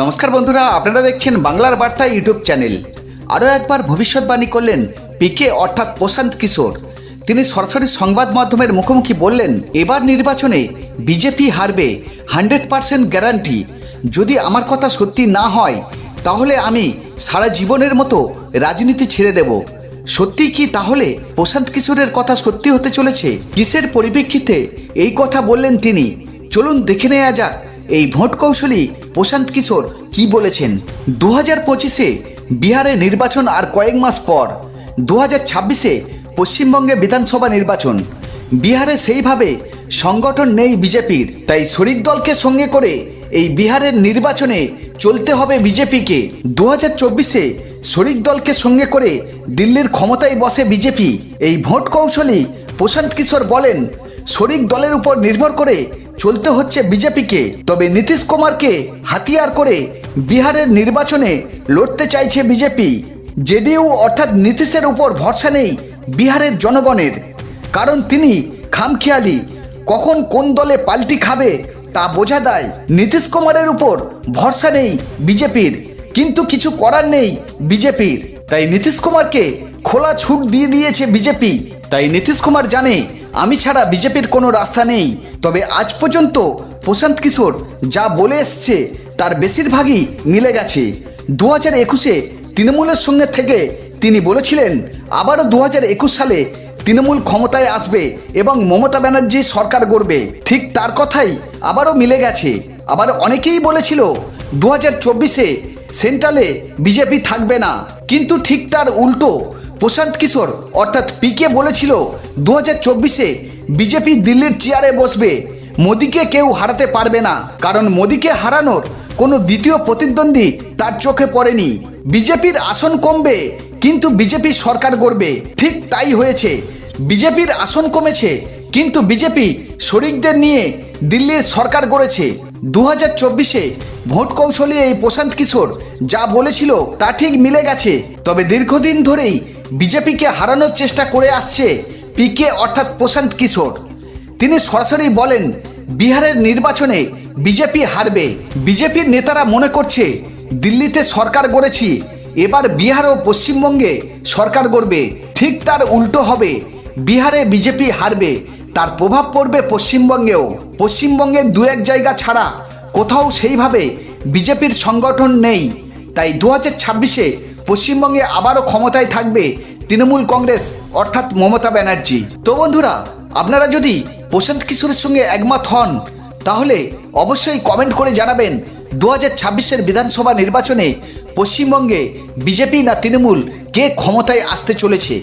নমস্কার বন্ধুরা, আপনারা দেখছেন বাংলার বার্তা ইউটিউব চ্যানেল। আরও একবার ভবিষ্যৎবাণী করলেন পিকে অর্থাৎ প্রশান্ত কিশোর। তিনি সরাসরি সংবাদ মাধ্যমের মুখোমুখি বললেন, এবার নির্বাচনে বিজেপি হারবে, হান্ড্রেড পারসেন্ট গ্যারান্টি। যদি আমার কথা সত্যি না হয়, তাহলে আমি সারা জীবনের মতো রাজনীতি ছেড়ে দেব। সত্যি কি তাহলে প্রশান্ত কিশোরের কথা সত্যি হতে চলেছে? কিসের পরিপ্রেক্ষিতে এই কথা বললেন তিনি? চলুন দেখে নেওয়া যাক। এই ভোট কৌশলী প্রশান্ত কিশোর কি বলেছেন? দু হাজার পঁচিশে বিহারে নির্বাচন আর কয়েক মাস পর দু হাজার ছাব্বিশে পশ্চিমবঙ্গে বিধানসভা নির্বাচন। বিহারে সেইভাবে সংগঠন নেই বিজেপির, তাই শরিক দলকে সঙ্গে করে এই বিহারের নির্বাচনে চলতে হবে বিজেপিকে। দু হাজার চব্বিশে শরিক দলকে সঙ্গে করে দিল্লির ক্ষমতায় বসে বিজেপি। এই ভোট কৌশলী প্রশান্ত কিশোর বলেন, শরিক দলের উপর নির্ভর করে চলতে হচ্ছে বিজেপিকে। তবে নীতিশ কুমারকে হাতিয়ার করে বিহারের নির্বাচনে লড়তে চাইছে বিজেপি। জেডিইউ অর্থাৎ নীতিশের উপর ভরসা নেই বিহারের জনগণের। কারণ তিনি খামখেয়ালি, কখন কোন দলে পাল্টি খাবে তা বোঝা দেয় নীতিশ কুমারের উপর ভরসা নেই বিজেপির, কিন্তু কিছু করার নেই বিজেপির। তাই নীতিশ কুমারকে খোলা ছুট দিয়ে দিয়েছে বিজেপি। তাই নীতিশ কুমার জানে, আমি ছাড়া বিজেপির কোনো রাস্তা নেই। তবে আজ পর্যন্ত প্রশান্ত কিশোর যা বলে এসছে তার বেশিরভাগই মিলে গেছে। দু হাজার একুশে তৃণমূলের সঙ্গে থেকে তিনি বলেছিলেন, আবারও দু হাজার একুশ সালে তৃণমূল ক্ষমতায় আসবে এবং মমতা ব্যানার্জি সরকার গড়বে। ঠিক তার কথাই আবারও মিলে গেছে। আবার অনেকেই বলেছিল দু হাজার চব্বিশে সেন্ট্রালে বিজেপি থাকবে না। কিন্তু ঠিক তার উল্টো প্রশান্ত কিশোর, অর্থাৎ পিকে বলেছিল দু হাজার চব্বিশে বিজেপি দিল্লির চেয়ারে বসবে। মোদিকে কেউ হারাতে পারবে না, কারণ মোদিকে হারানোর কোনো দ্বিতীয় প্রতিদ্বন্দ্বী তার চোখে পড়েনি। বিজেপির আসন কমবে, কিন্তু বিজেপি সরকার গড়বে। ঠিক তাই হয়েছে। বিজেপির আসন কমেছে, কিন্তু বিজেপি শরিকদের নিয়ে দিল্লির সরকার গড়েছে। দু হাজার চব্বিশে ভোট কৌশলী এই প্রশান্ত কিশোর যা বলেছিল তা ঠিক মিলে গেছে, তবে দীর্ঘদিন ধরেই বিজেপিকে হারানোর চেষ্টা করে আসছে পিকে অর্থাৎ প্রশান্ত কিশোর। তিনি সরাসরি বলেন, বিহারের নির্বাচনে বিজেপি হারবে। বিজেপির নেতারা মনে করছে, দিল্লিতে সরকার গড়েছি, এবার বিহার ও পশ্চিমবঙ্গে সরকার গড়বে। ঠিক তার উল্টো হবে, বিহারে বিজেপি হারবে, তার প্রভাব পড়বে পশ্চিমবঙ্গেও। পশ্চিমবঙ্গের দু এক জায়গা ছাড়া কোথাও সেইভাবে বিজেপির সংগঠন নেই। তাই দু হাজার ছাব্বিশে পশ্চিমবঙ্গে আবারও ক্ষমতায় থাকবে তৃণমূল কংগ্রেস, অর্থাৎ মমতা ব্যানার্জি। তো বন্ধুরা, আপনারা যদি প্রশান্ত কিশোরের সঙ্গে একমত হন, তাহলে অবশ্যই কমেন্ট করে জানাবেন দু হাজার ছাব্বিশের বিধানসভা নির্বাচনে পশ্চিমবঙ্গে বিজেপি না তৃণমূল কে ক্ষমতায় আসতে চলেছে।